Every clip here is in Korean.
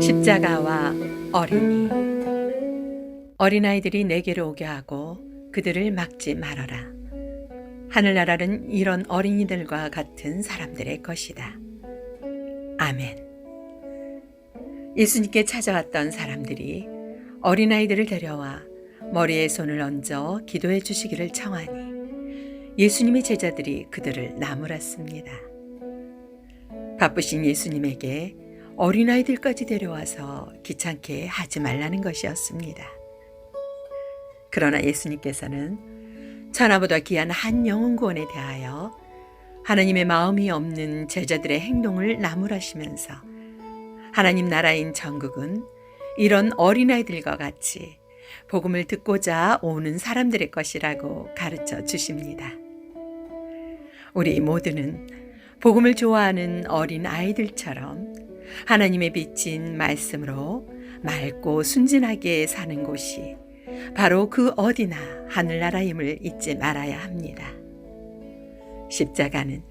십자가와 어린이 어린아이들이 내게로 오게 하고 그들을 막지 말아라. 하늘나라는 이런 어린이들과 같은 사람들의 것이다. 아멘. 예수님께 찾아왔던 사람들이 어린아이들을 데려와 머리에 손을 얹어 기도해 주시기를 청하니 예수님의 제자들이 그들을 나무랐습니다. 바쁘신 예수님에게 어린아이들까지 데려와서 귀찮게 하지 말라는 것이었습니다. 그러나 예수님께서는 천하보다 귀한 한 영혼 구원에 대하여 하나님의 마음이 없는 제자들의 행동을 나무라시면서 하나님 나라인 천국은 이런 어린아이들과 같이 복음을 듣고자 오는 사람들의 것이라고 가르쳐 주십니다. 우리 모두는 복음을 좋아하는 어린 아이들처럼 하나님의 비친 말씀으로 맑고 순진하게 사는 곳이 바로 그 어디나 하늘나라임을 잊지 말아야 합니다. 십자가는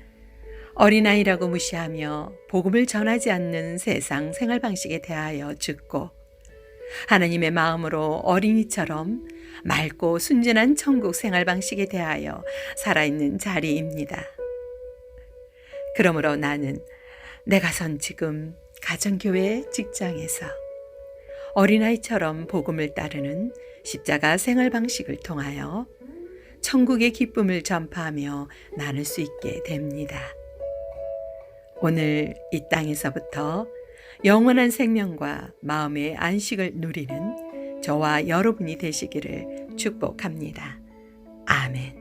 어린아이라고 무시하며 복음을 전하지 않는 세상 생활 방식에 대하여 죽고 하나님의 마음으로 어린이처럼 맑고 순진한 천국 생활 방식에 대하여 살아있는 자리입니다. 그러므로 나는 내가 선 지금 가정교회 직장에서 어린아이처럼 복음을 따르는 십자가 생활 방식을 통하여 천국의 기쁨을 전파하며 나눌 수 있게 됩니다. 오늘 이 땅에서부터 영원한 생명과 마음의 안식을 누리는 저와 여러분이 되시기를 축복합니다. 아멘.